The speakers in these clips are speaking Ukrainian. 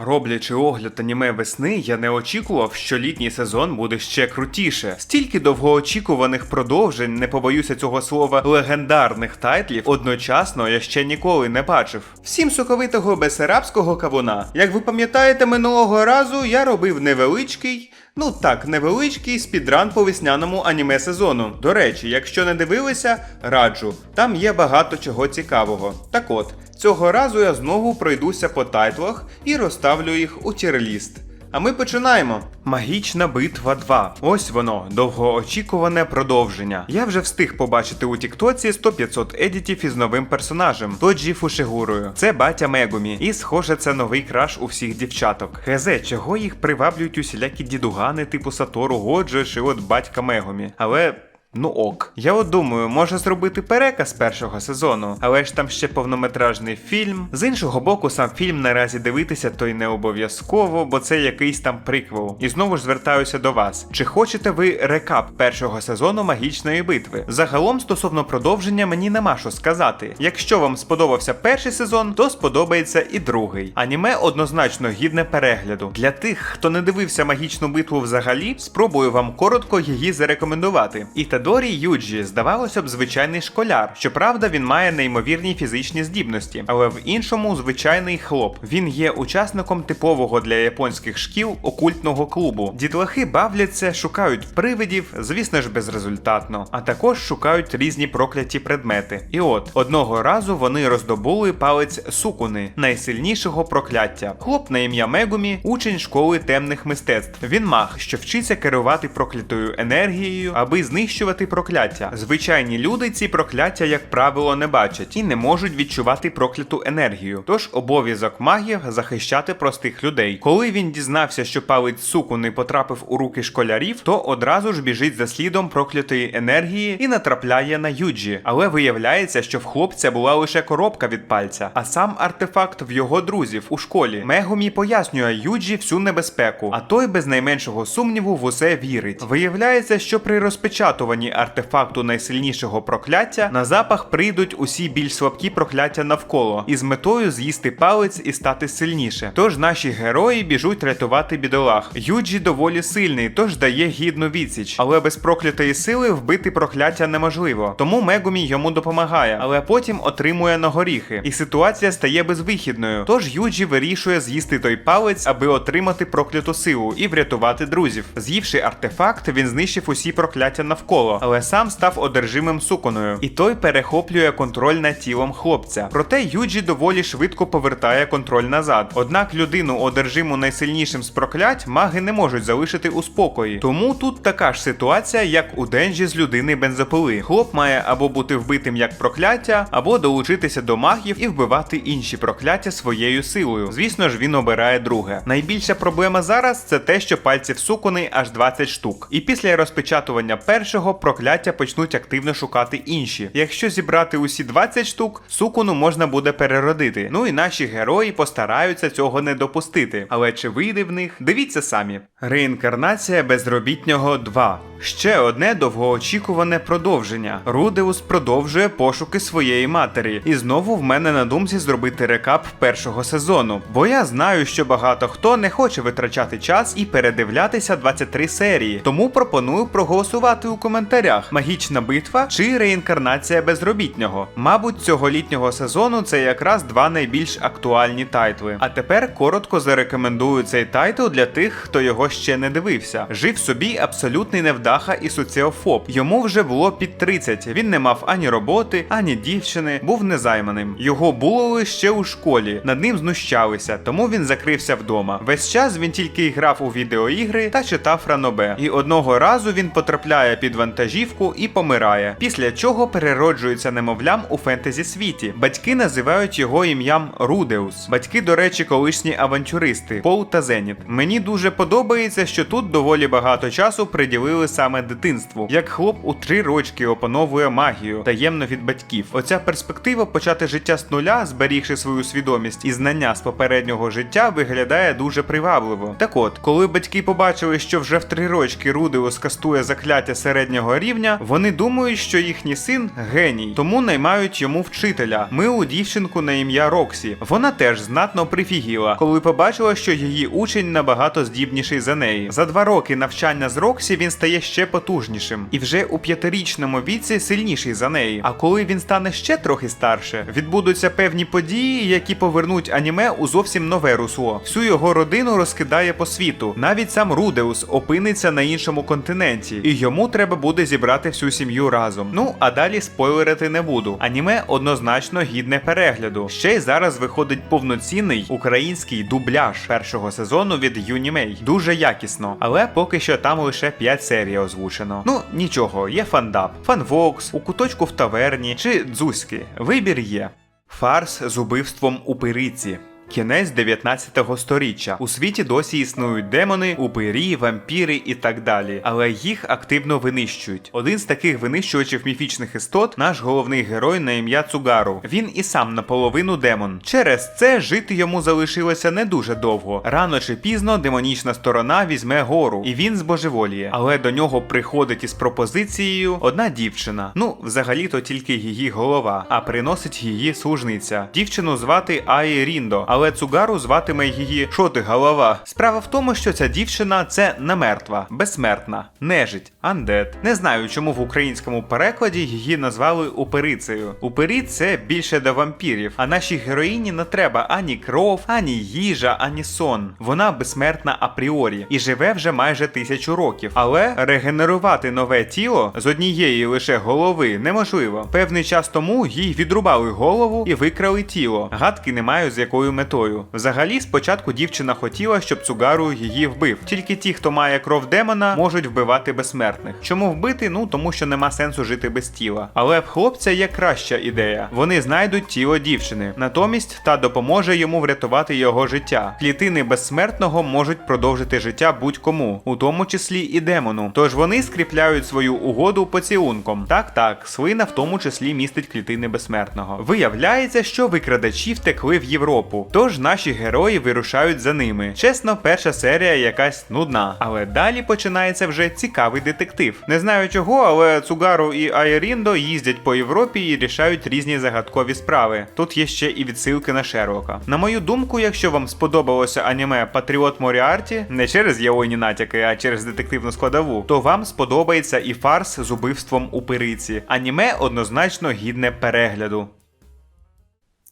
Роблячи огляд аніме весни, я не очікував, що літній сезон буде ще крутіше. Стільки довгоочікуваних продовжень, не побоюся цього слова, легендарних тайтлів одночасно я ще ніколи не бачив. Всім соковитого бесарабського кавуна. Як ви пам'ятаєте, минулого разу я робив невеличкий. Ну так, невеличкий спідран по весняному аніме сезону. До речі, якщо не дивилися, раджу. Там є багато чого цікавого. Так от, цього разу я знову пройдуся по тайтлах і розставлю їх у тірліст. А ми починаємо. Магічна битва 2. Ось воно, довгоочікуване продовження. Я вже встиг побачити у Тіктоці 100-500 едітів із новим персонажем Тоджі Фушигурою. Це батя Мегумі, і схоже, це новий краш у всіх дівчаток. Хезе, чого їх приваблюють усілякі дідугани типу Сатору Годжо чи от батька Мегумі. Але. Ну ок. Я от думаю, може зробити переказ першого сезону, але ж там ще повнометражний фільм. З іншого боку, сам фільм наразі дивитися то й не обов'язково, бо це якийсь там приквел. І знову ж звертаюся до вас. Чи хочете ви рекап першого сезону магічної битви? Загалом, стосовно продовження, мені нема що сказати. Якщо вам сподобався перший сезон, то сподобається і другий. Аніме однозначно гідне перегляду. Для тих, хто не дивився магічну битву взагалі, спробую вам коротко її зарекомендувати. Ітадорі Юджі, здавалося б, звичайний школяр. Щоправда, він має неймовірні фізичні здібності, але в іншому звичайний хлоп. Він є учасником типового для японських шкіл окультного клубу. Дітлахи бавляться, шукають привидів, звісно ж, безрезультатно, а також шукають різні прокляті предмети. І от одного разу вони роздобули палець сукуни, найсильнішого прокляття. Хлоп на ім'я Мегумі, учень школи темних мистецтв. Він маг, що вчиться керувати проклятою енергією, аби знищувати прокляття. Звичайні люди ці прокляття, як правило, не бачать і не можуть відчувати прокляту енергію. Тож обов'язок магів захищати простих людей. Коли він дізнався, що палець сукуни потрапив у руки школярів, то одразу ж біжить за слідом проклятої енергії і натрапляє на Юджі. Але виявляється, що в хлопця була лише коробка від пальця, а сам артефакт в його друзів у школі. Мегумі пояснює Юджі всю небезпеку, а той без найменшого сумніву в усе вірить. Виявляється, що при розпечатуванні артефакту найсильнішого прокляття на запах прийдуть усі більш слабкі прокляття навколо, із метою з'їсти палець і стати сильніше. Тож наші герої біжуть рятувати бідолах. Юджі доволі сильний, тож дає гідну відсіч, але без проклятої сили вбити прокляття неможливо. Тому Мегумі йому допомагає, але потім отримує на горіхи, і ситуація стає безвихідною. Тож Юджі вирішує з'їсти той палець, аби отримати прокляту силу і врятувати друзів. З'ївши артефакт, він знищив усі прокляття навколо, але сам став одержимим суконою, і той перехоплює контроль над тілом хлопця. Проте Юджі доволі швидко повертає контроль назад. Однак людину, одержиму найсильнішим з проклять, маги не можуть залишити у спокої. Тому тут така ж ситуація, як у Денджі з людини бензопили. Хлоп має або бути вбитим як прокляття, або долучитися до магів і вбивати інші прокляття своєю силою. Звісно ж, він обирає друге. Найбільша проблема зараз це те, що пальців сукони аж 20 штук. І після розпечатування першого прокляття почнуть активно шукати інші. Якщо зібрати усі 20 штук, сукуну можна буде переродити. Ну і наші герої постараються цього не допустити. Але чи вийде в них? Дивіться самі. Реінкарнація безробітнього 2. Ще одне довгоочікуване продовження. Рудеус продовжує пошуки своєї матері. І знову в мене на думці зробити рекап першого сезону. Бо я знаю, що багато хто не хоче витрачати час і передивлятися 23 серії. Тому пропоную проголосувати у коментарях: магічна битва чи реінкарнація безробітнього. Мабуть, цього літнього сезону це якраз два найбільш актуальні тайтли. А тепер коротко зарекомендую цей тайтл для тих, хто його ще не дивився. Жив собі абсолютний невдаха і соціофоб. Йому вже було під 30. Він не мав ані роботи, ані дівчини, був незайманим. Його булили ще у школі. Над ним знущалися, тому він закрився вдома. Весь час він тільки грав у відеоігри та читав ранобе. І одного разу він потрапляє під вантажівку і помирає. Після чого перероджується немовлям у фентезі світі. Батьки називають його ім'ям Рудеус. Батьки, до речі, колишні авантюристи Пол та Зеніт. Мені дуже подобається, що тут доволі багато часу приділили саме дитинству. Як хлоп у три рочки опановує магію, таємно від батьків. Оця перспектива почати життя з нуля, зберігши свою свідомість і знання з попереднього життя, виглядає дуже привабливо. Так от, коли батьки побачили, що вже в три рочки Рудеус кастує закляття середнього рівня, вони думають, що їхній син геній, тому наймають йому вчителя, милу дівчинку на ім'я Роксі. Вона теж знатно прифігіла, коли побачила, що її учень набагато здібніший за неї. За два роки навчання з Роксі він стає ще потужнішим, і вже у п'ятирічному віці сильніший за неї. А коли він стане ще трохи старше, відбудуться певні події, які повернуть аніме у зовсім нове русло. Всю його родину розкидає по світу. Навіть сам Рудеус опиниться на іншому континенті, і йому треба буде зібрати всю сім'ю разом. Ну а далі спойлерити не буду. Аніме однозначно гідне перегляду. Ще й зараз виходить повноцінний український дубляж першого сезону від Юнімей. Дуже якісно, але поки що там лише 5 серій озвучено. Ну нічого, є фандап, фанвокс, у куточку в таверні чи дзузьки. Вибір є. Фарс з убивством у пириці. Кінець 19 сторіччя. У світі досі існують демони, упирі, вампіри і так далі, але їх активно винищують. Один з таких винищувачів міфічних істот наш головний герой на ім'я Цугару. Він і сам наполовину демон. Через це жити йому залишилося не дуже довго. Рано чи пізно демонічна сторона візьме гору, і він збожеволіє. Але до нього приходить із пропозицією одна дівчина. Ну, взагалі-то тільки її голова, а приносить її служниця. Дівчину звати Аї Ріндо, але Цугару зватиме її «Шо голова. Справа в тому, що ця дівчина це не мертва, безсмертна, нежить, андет. Не знаю, чому в українському перекладі її назвали уперицею. Упері це більше до вампірів, а нашій героїні не треба ані кров, ані їжа, ані сон. Вона безсмертна апріорі і живе вже майже тисячу років. Але регенерувати нове тіло з однієї лише голови неможливо. Певний час тому їй відрубали голову і викрали тіло. Гадки не маю з якою метою. Взагалі, спочатку дівчина хотіла, щоб Цугару її вбив. Тільки ті, хто має кров демона, можуть вбивати безсмертних. Чому вбити? Ну тому що нема сенсу жити без тіла. Але в хлопця є краща ідея. Вони знайдуть тіло дівчини. Натомість та допоможе йому врятувати його життя. Клітини безсмертного можуть продовжити життя будь-кому, у тому числі і демону. Тож вони скріпляють свою угоду поцілунком. Так, так, свина в тому числі містить клітини безсмертного. Виявляється, що викрадачі втекли в Європу. Тож наші герої вирушають за ними. Чесно, перша серія якась нудна, але далі починається вже цікавий детектив. Не знаю чого, але Цугару і Айріндо їздять по Європі і рішають різні загадкові справи. Тут є ще і відсилки на Шерлока. На мою думку, якщо вам сподобалося аніме Патріот Моріарті, не через яойні натяки, а через детективну складову, то вам сподобається і фарс з убивством у пириці. Аніме однозначно гідне перегляду.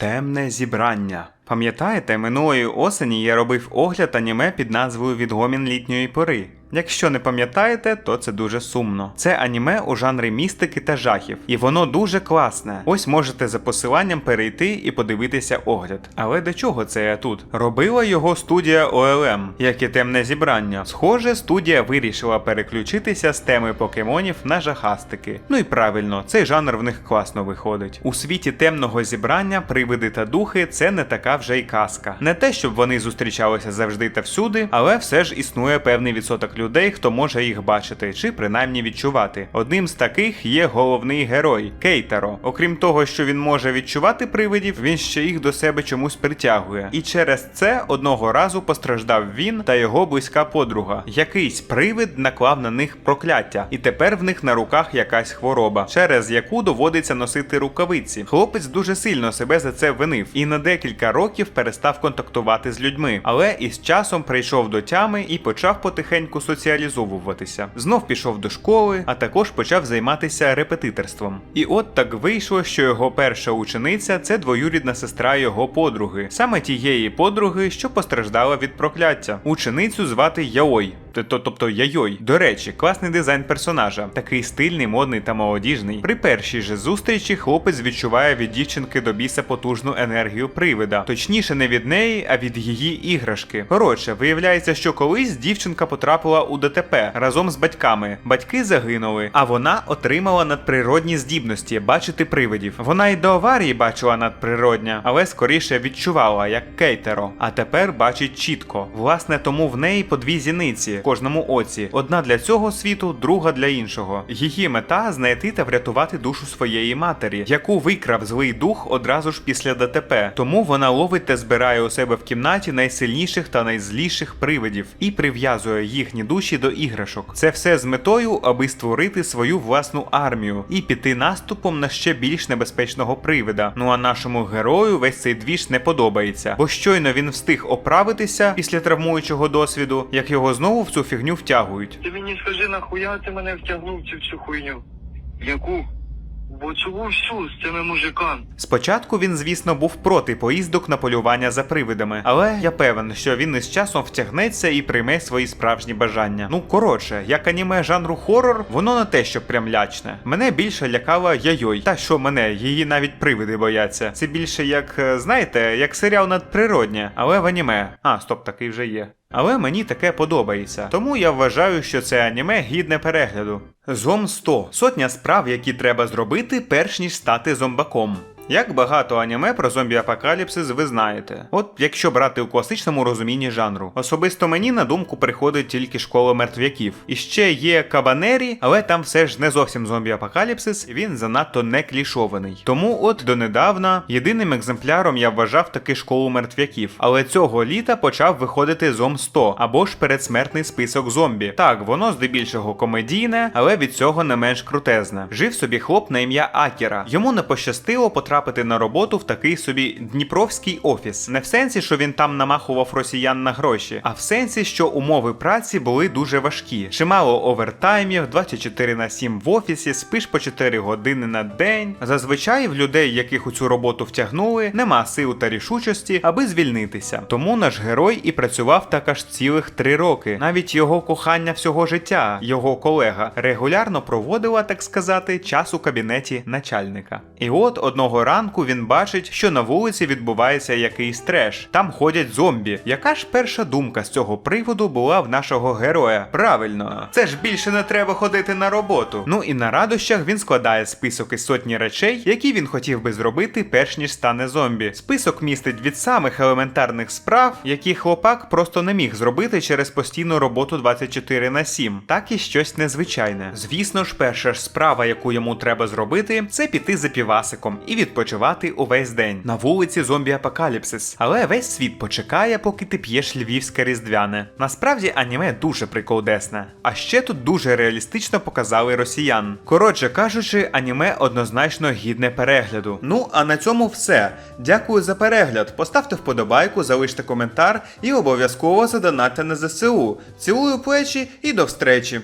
Темне зібрання. Пам'ятаєте, минулої осені я робив огляд аніме під назвою Відгомін літньої пори. Якщо не пам'ятаєте, то це дуже сумно. Це аніме у жанрі містики та жахів, і воно дуже класне. Ось можете за посиланням перейти і подивитися огляд. Але до чого це я тут? Робила його студія ОЛМ, як і темне зібрання. Схоже, студія вирішила переключитися з теми покемонів на жахастики. Ну і правильно, цей жанр в них класно виходить. У світі темного зібрання привиди та духи це не така вже й казка. Не те, щоб вони зустрічалися завжди та всюди, але все ж існує певний відсоток людей, хто може їх бачити чи принаймні відчувати. Одним з таких є головний герой Кейтаро. Окрім того, що він може відчувати привидів, він ще їх до себе чомусь притягує. І через це одного разу постраждав він та його близька подруга. Якийсь привид наклав на них прокляття, і тепер в них на руках якась хвороба, через яку доводиться носити рукавиці. Хлопець дуже сильно себе за це винив і на декілька років перестав контактувати з людьми, але із часом прийшов до тями і почав потихеньку соціалізовуватися. Знов пішов до школи, а також почав займатися репетиторством. І от так вийшло, що його перша учениця це двоюрідна сестра його подруги, саме тієї подруги, що постраждала від прокляття. Ученицю звати Яой. Тобто Яйой. До речі, класний дизайн персонажа, такий стильний, модний та молодіжний. При першій же зустрічі хлопець відчуває від дівчинки до біса потужну енергію привида, точніше, не від неї, а від її іграшки. Коротше, виявляється, що колись дівчинка потрапила у ДТП разом з батьками. Батьки загинули, а вона отримала надприродні здібності бачити привидів. Вона й до аварії бачила надприродня, але скоріше відчувала як кейтеро. А тепер бачить чітко. Власне, тому в неї по дві зіниці в кожному оці. Одна для цього світу, друга для іншого. Її мета знайти та врятувати душу своєї матері, яку викрав злий дух одразу ж після ДТП. Тому вона ловить та збирає у себе в кімнаті найсильніших та найзліших привидів і прив'язує їхні душі до іграшок. Це все з метою, аби створити свою власну армію і піти наступом на ще більш небезпечного привида. Ну а нашому герою весь цей двіж не подобається, бо щойно він встиг оправитися після травмуючого досвіду, як його знову в цю фігню втягують. Ти мені скажи, нахуя ти мене втягнув цю всю хуйню? Яку? Бо цю всю з цими мужиками. Спочатку він, звісно, був проти поїздок на полювання за привидами, але я певен, що він із часом втягнеться і прийме свої справжні бажання. Ну коротше, як аніме жанру хорор, воно не те, що прям лячне. Мене більше лякала Яйой. Та що мене, її навіть привиди бояться. Це більше як, е, знаєте, як серіал надприроднє, але в аніме. А, стоп, такий вже є. Але мені таке подобається, тому я вважаю, що це аніме гідне перегляду. Зом 100 сотня справ, які треба зробити, перш ніж стати зомбаком. Як багато аніме про зомбі-апокаліпсис ви знаєте. От якщо брати у класичному розумінні жанру. Особисто мені на думку приходить тільки школа мертвяків. І ще є Кабанері, але там все ж не зовсім зомбі-апокаліпсис, він занадто не клішований. Тому от донедавна єдиним екземпляром я вважав таки школу мертвяків. Але цього літа почав виходити Зом 100 або ж передсмертний список зомбі. Так, воно здебільшого комедійне, але від цього не менш крутезне. Жив собі хлоп на ім'я Акіра. Йому не пощастило потрапити на роботу в такий собі Дніпровський офіс. Не в сенсі, що він там намахував росіян на гроші, а в сенсі, що умови праці були дуже важкі. Чимало овертаймів, 24 на 7 в офісі, спиш по 4 години на день. Зазвичай в людей, яких у цю роботу втягнули, нема сил та рішучості, аби звільнитися. Тому наш герой і працював так аж цілих три роки. Навіть його кохання всього життя, його колега, регулярно проводила, так сказати, час у кабінеті начальника. І от одного ранку він бачить, що на вулиці відбувається якийсь треш. Там ходять зомбі. Яка ж перша думка з цього приводу була в нашого героя? Правильно, це ж більше не треба ходити на роботу. Ну і на радощах він складає список із сотні речей, які він хотів би зробити, перш ніж стане зомбі. Список містить від самих елементарних справ, які хлопак просто не міг зробити через постійну роботу 24 на 7, так і щось незвичайне. Звісно ж, перша ж справа, яку йому треба зробити, це піти за півасиком і відпочивати увесь день на вулиці зомбі апокаліпсис. Але весь світ почекає, поки ти п'єш львівське різдвяне. Насправді аніме дуже приколдесне. А ще тут дуже реалістично показали росіян. Коротше кажучи, аніме однозначно гідне перегляду. Ну а на цьому все. Дякую за перегляд. Поставте вподобайку, залиште коментар і обов'язково задонатьте на ЗСУ. Цілую плечі і до встречі!